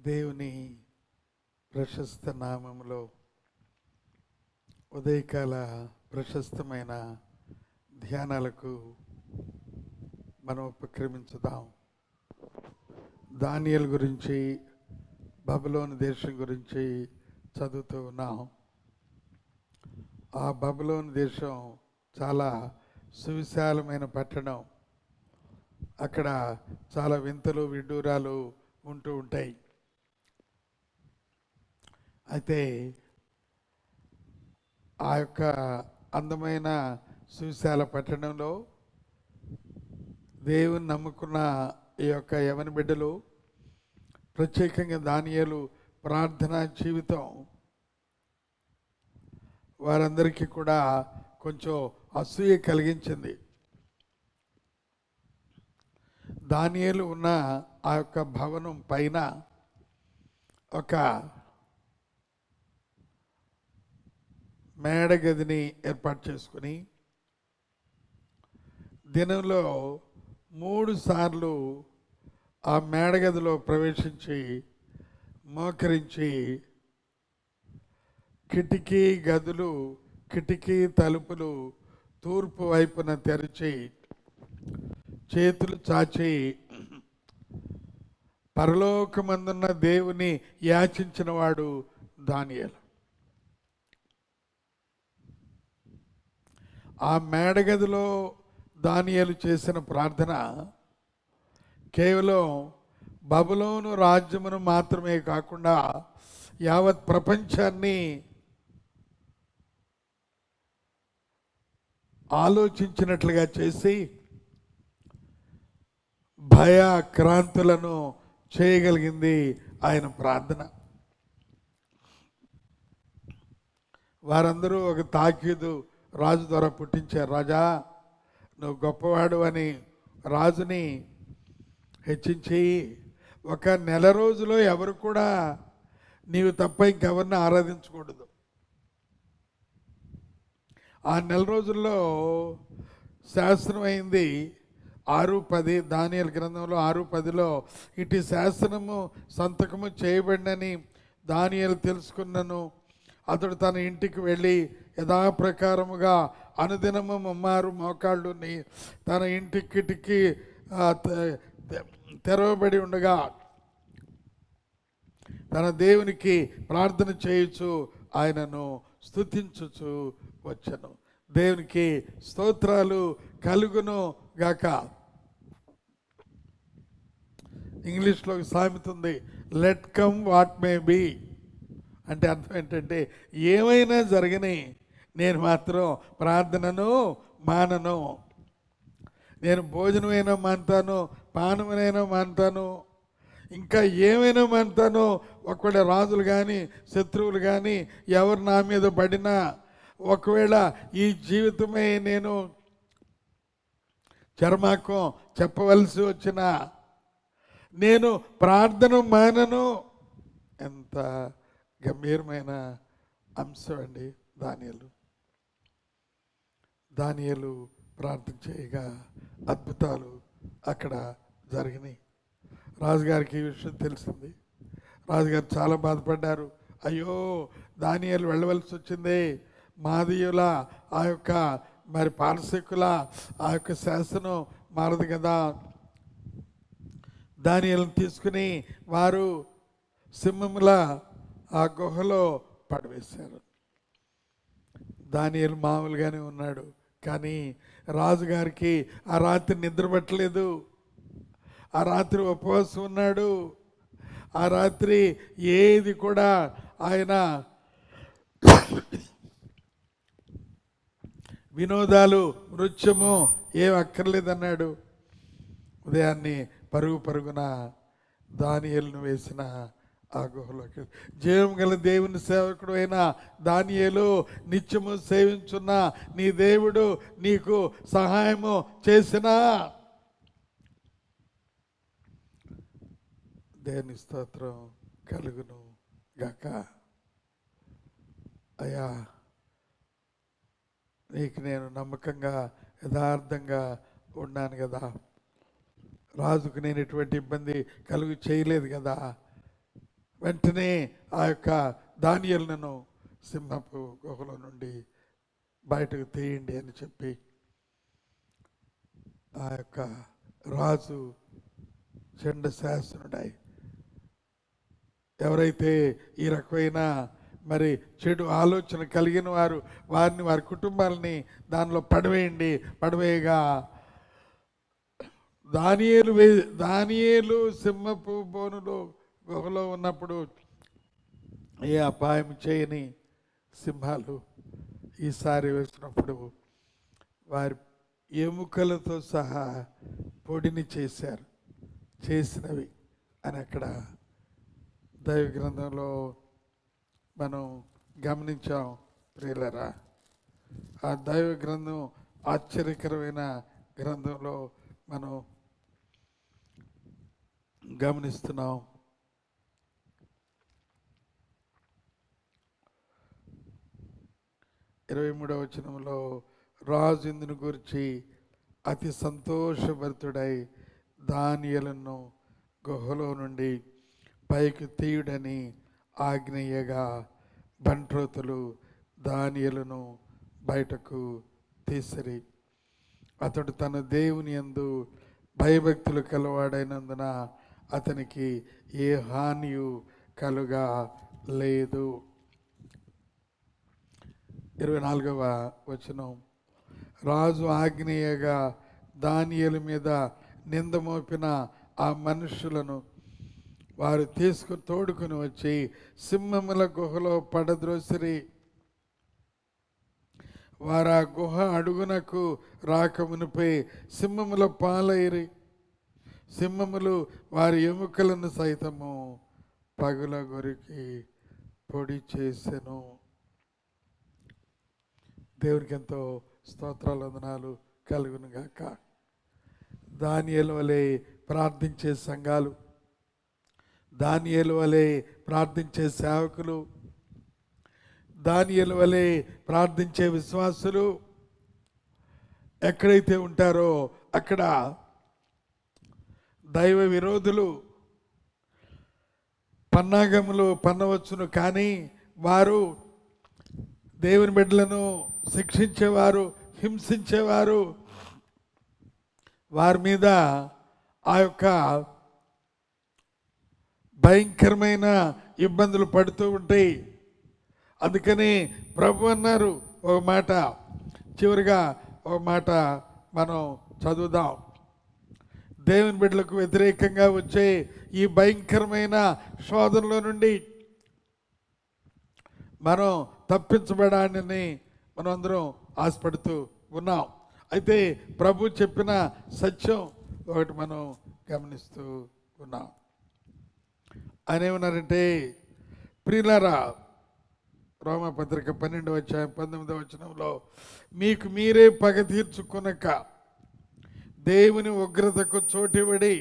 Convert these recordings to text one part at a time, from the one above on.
దేవుని ప్రశస్త నామంలో ఉదయకాల ప్రశస్తమైన ధ్యానాలకు మనం ఉపక్రమించుదాం. ధాన్యాల గురించి బబులోని దేశం గురించి చదువుతూ ఉన్నాం. ఆ బబులోని దేశం చాలా సువిశాలమైన పట్టణం. అక్కడ చాలా వింతలు విడ్డూరాలు ఉంటూ ఉంటాయి. అయితే ఆ యొక్క అందమైన సువిశాల పట్టణంలో దేవుని నమ్ముకున్న ఈ యొక్క యవని బిడ్డలు ప్రత్యేకంగా దానియాలు ప్రార్థనా జీవితం. వారందరికీ కూడా కొంచెం అసూయ కలిగించింది. దానియాలు ఉన్న ఆ యొక్క భవనం పైన ఒక మేడ గదిని ఏర్పాటు చేసుకుని దినంలో మూడు సార్లు ఆ మేడగదిలో ప్రవేశించి మోకరించి కిటికీ గదులు కిటికీ తలుపులు తూర్పు వైపున తెరిచి చేతులు చాచి పరలోకమందున్న దేవుని యాచించినవాడు దానియలు. ఆ మేడగదిలో దానియలు చేసిన ప్రార్థన కేవలం బబులోను రాజ్యమును మాత్రమే కాకుండా యావత్ ప్రపంచాన్ని ఆలోచించినట్లుగా చేసి భయాక్రాంతులను చేయగలిగింది ఆయన ప్రార్థన. వారందరూ ఒక తాకీదు రాజు ద్వారా పుట్టించారు రాజా నువ్వు గొప్పవాడు అని రాజుని హెచ్చించి ఒక నెల రోజులో ఎవరు కూడా నీవు తప్ప ఇంకెవరిని ఆరాధించకూడదు. ఆ నెల రోజుల్లో శాసనమైంది ఆరు పది దానియల గ్రంథంలో ఆరు పదిలో ఇటు శాసనము సంతకము చేయబడినని దానియలు తెలుసుకున్నను. అతడు తన ఇంటికి వెళ్ళి యథాప్రకారముగా అనుదినము మమ్మారు మోకాళ్ళుని తన ఇంటి కిటికీ తెరవబడి ఉండగా తన దేవునికి ప్రార్థన చేయుచు ఆయనను స్తుతించుచు వచ్చను. దేవునికి స్తోత్రాలు కలుగును గాక. ఇంగ్లీష్లో ఒక సామెత ఉంది let come what may be అంటే అర్థం ఏంటంటే ఏమైనా జరగని నేను మాత్రం ప్రార్థనను మానను. నేను భోజనమైనా మానుతాను పానమైనా మానుతాను ఇంకా ఏమైనా మానుతాను ఒకవేళ రాజులు కానీ శత్రువులు కానీ ఎవరు నా మీద పడినా ఒకవేళ ఈ జీవితమే నేను చర్మాకం చెప్పవలసి వచ్చిన నేను ప్రార్థన మానను. ఎంత గంభీరమైన అంశం అండి దానియలు దానియలు ప్రార్థన చేయగా అద్భుతాలు అక్కడ జరిగినాయి. రాజుగారికి ఈ విషయం తెలిసింది. రాజుగారు చాలా బాధపడ్డారు. అయ్యో దానియలు వెళ్ళవలసి వచ్చింది. మాదీయుల ఆ యొక్క మరి పారసికుల ఆ యొక్క శాసనం మారదు కదా. దానియలను తీసుకుని వారు సింహముల ఆ గుహలో పడవేశారు. దానియలు మామూలుగానే ఉన్నాడు. కానీ రాజుగారికి ఆ రాత్రి నిద్ర పట్టలేదు. ఆ రాత్రి ఉపవాసం ఉన్నాడు. ఆ రాత్రి ఏది కూడా ఆయన వినోదాలు నృత్యము ఏం అక్కర్లేదన్నాడు. ఉదయాన్నే పరుగు పరుగున దానియలను వేసిన ఆ గుహలోకి జయం గల దేవుని సేవకుడు అయిన దానియేలు నిత్యము సేవించున్న నీ దేవుడు నీకు సహాయము చేసినా దేని స్తోత్రం కలుగును గాక. అయ్యా నీకు నేను నమ్మకంగా యథార్థంగా ఉన్నాను కదా. రాజుకు నేను ఎటువంటి ఇబ్బంది కలుగు చేయలేదు కదా. వెంటనే ఆ యొక్క దానియలను సింహపు గుహలో నుండి బయటకు తీయండి అని చెప్పి ఆ యొక్క రాజు చండ శాసనుడై ఎవరైతే ఈ రకమైన మరి చెడు ఆలోచన కలిగిన వారు వారిని వారి కుటుంబాలని దానిలో పడవేయండి. పడవేయగా దానియేలు వే దానియేలు సింహపు బోనులో గుహలో ఉన్నప్పుడు ఏ అపాయం చేయని సింహాలు ఈసారి వేసినప్పుడు వారి ఎముకలతో సహా పొడిని చేశారు చేసినవి. అని అక్కడ దైవ గ్రంథంలో మనం గమనించాం ప్రియులరా. ఆ దైవ గ్రంథం ఆశ్చర్యకరమైన గ్రంథంలో మనం గమనిస్తున్నాం. ఇరవై మూడవ వచనంలో రాజు ఇందుని గురించి అతి సంతోషభరితుడై దానియలను గుహలో నుండి పైకి తీయుడని ఆగ్నేయగా బంట్రోతులు దానియలను బయటకు తీసిరి. అతడు తన దేవుని యందు భయభక్తులు కలవాడైనందున అతనికి ఏ హానియు కలుగా లేదు ఇరవై నాలుగవ వచనం. రాజు ఆగ్నేయగా దానియల మీద నింద మోపిన ఆ మనుషులను వారు తీసుకు తోడుకుని వచ్చి సింహముల గుహలో పడద్రోసిరి. వారు ఆ గుహ అడుగునకు రాకమునిపై సింహముల పాలైరి. సింహములు వారి ఎముకలను సైతము పగుల గొరికి పొడి చేసెను. దేవునికి ఎంతో స్తోత్రాలు వందనాలు కలుగును గాక దానియలు వలె ప్రార్థించే సంఘాలు దానియలు వలె ప్రార్థించే సేవకులు దానియలు వలె ప్రార్థించే విశ్వాసులు ఎక్కడైతే ఉంటారో అక్కడ దైవ విరోధులు పన్నాగములు పన్నవచ్చును కానీ వారు దేవుని బిడ్డలను శిక్షించేవారు హింసించేవారు. వారి మీద ఆ యొక్క భయంకరమైన ఇబ్బందులు పడుతూ ఉంటాయి. అందుకని ప్రభు అన్నారు ఒక మాట. చివరిగా ఒక మాట మనం చదువుదాం. దేవుని బిడ్డలకు వ్యతిరేకంగా వచ్చే ఈ భయంకరమైన శోధనలో నుండి మనం తప్పించబడాలని మనం అందరం ఆశపడుతూ ఉన్నాం. అయితే ప్రభు చెప్పిన సత్యం ఒకటి మనం గమనిస్తూ ఉన్నాం. ఆయన ఏమన్నారంటే ప్రియులారా రోమపత్రిక పన్నెండు వచ్చా పంతొమ్మిదవ వచనంలో మీకు మీరే పగ తీర్చుకునక దేవుని ఉగ్రతకు చోటివడి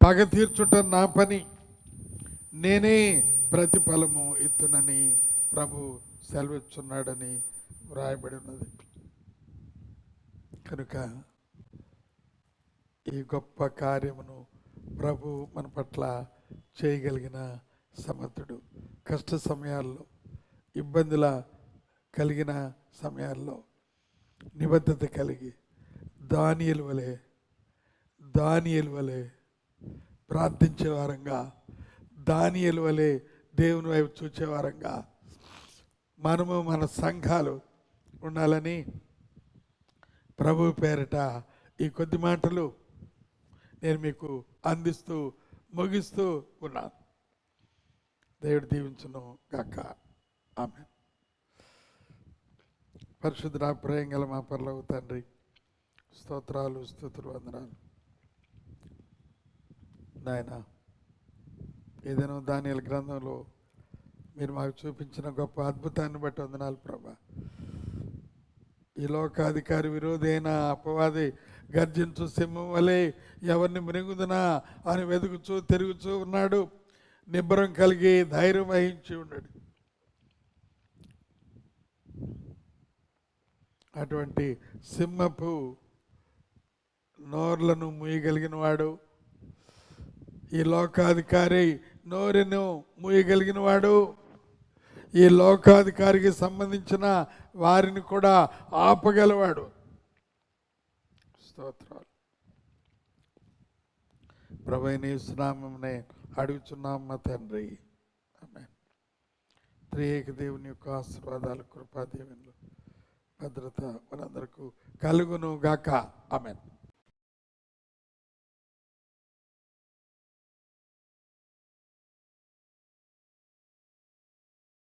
పగ తీర్చుట నా పని. నేనే ప్రతిఫలము ఇత్తునని ప్రభు సెలవిచ్చున్నాడని వ్రాయబడి ఉన్నది. కనుక ఈ గొప్ప కార్యమును ప్రభు మన పట్ల చేయగలిగిన సమర్థుడు. కష్ట సమయాల్లో ఇబ్బందుల కలిగిన సమయాల్లో నిబద్ధత కలిగి దానియలు వలె దానియలు వలె ప్రార్థించే వారంగా దానియలు వలె దేవుని వైపు చూచే వారంగా మనము మన సంఘాలు ఉండాలని ప్రభు పేరిట ఈ కొద్ది మాటలు నేను మీకు అందిస్తూ ముగిస్తూ ఉన్నాను. దేవుడు దీవించును గాక. ఆమె పరిశుద్ధ ప్రేయం గల మా పర్లవు తండ్రి స్తోత్రాలు స్థుతులు వందనాలు. నాయన ఏదైనా దానియల గ్రంథంలో మీరు మాకు చూపించిన గొప్ప అద్భుతాన్ని బట్టి వందనాలు ప్రభా. ఈ లోకాధికారి విరోధైన? అపవాది గర్జించు సింహం వలె ఎవరిని మృంగుదనా అని వెతుకుచూ తిరుగుచూ ఉన్నాడు. నిబ్బరం కలిగి ధైర్యం వహించి ఉన్నాడు. అటువంటి సింహపు నోర్లను మూయగలిగిన వాడు ఈ లోకాధికారి నోరును మూయగలిగిన వాడు ఈ లోకాధికారికి సంబంధించిన వారిని కూడా ఆపగలవాడు. స్తోత్రాలు. ప్రభైన సునామనే అడుగుచున్నాం మా తండ్రి. ఆమె త్రియేక దేవుని యొక్క ఆశీర్వాదాలు కృపాదేవిలు భద్రత మనందరకు కలుగును గాక అమెన్